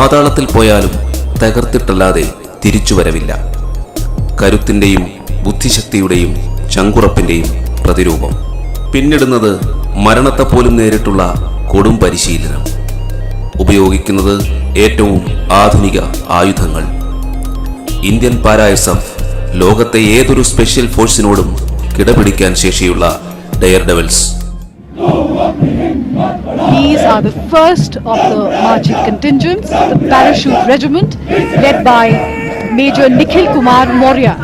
പാതാളത്തിൽ പോയാലും തകർത്തിട്ടല്ലാതെ തിരിച്ചു വരവില്ല. കരുത്തിന്റെയും ബുദ്ധിശക്തിയുടെയും ചങ്കുറപ്പിന്റെയും പ്രതിരൂപം. പിന്നിടുന്നത് മരണത്തെപ്പോലും നേരിട്ടുള്ള കൊടും പരിശീലനം. ഉപയോഗിക്കുന്നത് ഏറ്റവും ആധുനിക ആയുധങ്ങൾ. ഇന്ത്യൻ പാരായസം ലോകത്തെ ഏതൊരു സ്പെഷ്യൽ ഫോഴ്സിനോടും കിടപിടിക്കാൻ ശേഷിയുള്ള Dare Devils These are the first of the marching contingents, the parachute regiment led by Major Nikhil Kumar Maurya.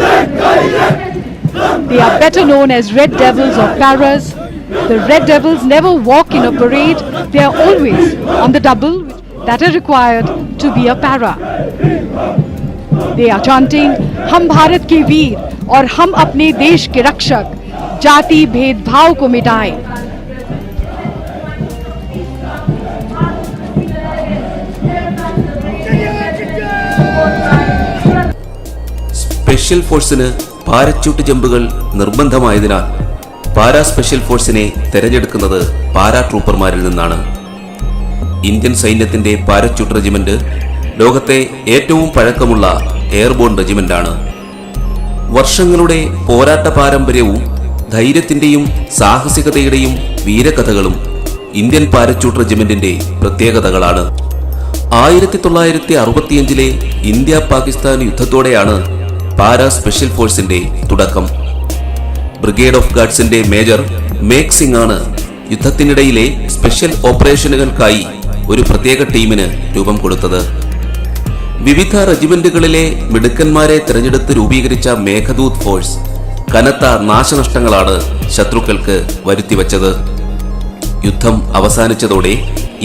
They are better known as Red Devils or Paras. The Red Devils never walk in a parade, they are always on the double that are required to be a para. They are chanting हम भारत के वीर और हम अपने देश के रक्षक जाति भेदभाव को मिटाएं സ്പെഷ്യൽ ഫോഴ്സിന് പാരച്യൂട്ട് ജമ്പുകൾ നിർബന്ധമായതിനാൽ പാരാ സ്പെഷ്യൽ ഫോഴ്സിനെ തെരഞ്ഞെടുക്കുന്നത് പാരാ ട്രൂപ്പർമാരിൽ നിന്നാണ്. ഇന്ത്യൻ സൈന്യത്തിന്റെ പാരച്യൂട്ട് റെജിമെന്റ് ലോകത്തെ ഏറ്റവും പഴക്കമുള്ള എയർബോൺ റെജിമെന്റാണ്. വർഷങ്ങളുടെ പോരാട്ട പാരമ്പര്യവും ധൈര്യത്തിന്റെയും സാഹസികതയുടെയും വീരകഥകളും ഇന്ത്യൻ പാരച്യൂട്ട് റെജിമെന്റിന്റെ പ്രത്യേകതകളാണ്. ആയിരത്തി തൊള്ളായിരത്തി അറുപത്തിയഞ്ചിലെ ഇന്ത്യ പാകിസ്ഥാൻ യുദ്ധത്തോടെയാണ് പാരാ സ്പെഷ്യൽ ഫോഴ്സിന്റെ തുടക്കം. ബ്രിഗേഡ് ഓഫ് ഗാർഡ്സിന്റെ മേജർ മേക് സിംഗ് ആണ് യുദ്ധത്തിനിടയിലെ സ്പെഷ്യൽ ഓപ്പറേഷനുകൾക്കായി ഒരു പ്രത്യേക ടീമിന് രൂപം കൊടുത്തത്. വിവിധ റെജിമെന്റുകളിലെ മിടുക്കന്മാരെ തിരഞ്ഞെടുത്ത് രൂപീകരിച്ച മേഘദൂത് ഫോഴ്സ് കനത്ത നാശനഷ്ടങ്ങളാണ് ശത്രുക്കൾക്ക് വരുത്തിവച്ചത്. യുദ്ധം അവസാനിച്ചതോടെ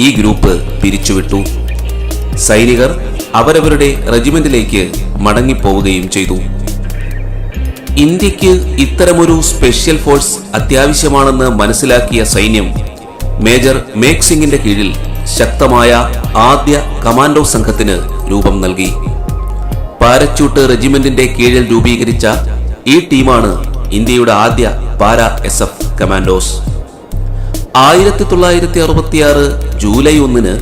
ഈ ഗ്രൂപ്പ് പിരിച്ചുവിട്ടു. സൈനികർ അവരവരുടെ റെജിമെന്റിലേക്ക് മടങ്ങിപ്പോവുകയും ചെയ്തു. ഇന്ത്യയ്ക്ക് ഇത്തരമൊരു സ്പെഷ്യൽ ഫോഴ്സ് അത്യാവശ്യമാണെന്ന് മനസ്സിലാക്കിയ സൈന്യം മേജർ മേക് സിംഗിന്റെ കീഴിൽ ശക്തമായ ആദ്യ കമാൻഡോ സംഘത്തിന് രൂപം നൽകി. പാരച്യൂട്ട് റെജിമെന്റിന്റെ കീഴിൽ രൂപീകരിച്ച ഈ ടീമാണ് ഇന്ത്യയുടെ ആദ്യ പാര എസ് എഫ് കമാൻഡോസ്. ആയിരത്തി തൊള്ളായിരത്തി അറുപത്തിയാറ് ജൂലൈ ഒന്നിന്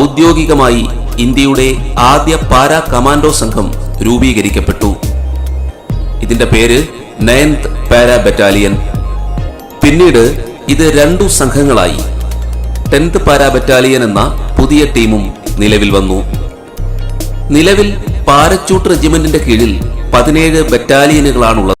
ഔദ്യോഗികമായി ഇന്ത്യയുടെ ആദ്യ പാരാ കമാൻഡോ സംഘം രൂപീകരിക്കപ്പെട്ടു. ഇതിന്റെ പേര് നയൻത് പാരാ ബറ്റാലിയൻ പിന്നീട് ഇത് രണ്ടു സംഘങ്ങളായി. ടെൻത്ത് പാരാ ബറ്റാലിയൻ എന്ന പുതിയ ടീമും നിലവിൽ വന്നു. നിലവിൽ പാരച്യൂട്ട് റെജിമെന്റിന്റെ കീഴിൽ പതിനേഴ് ബറ്റാലിയനുകളാണുള്ളത്.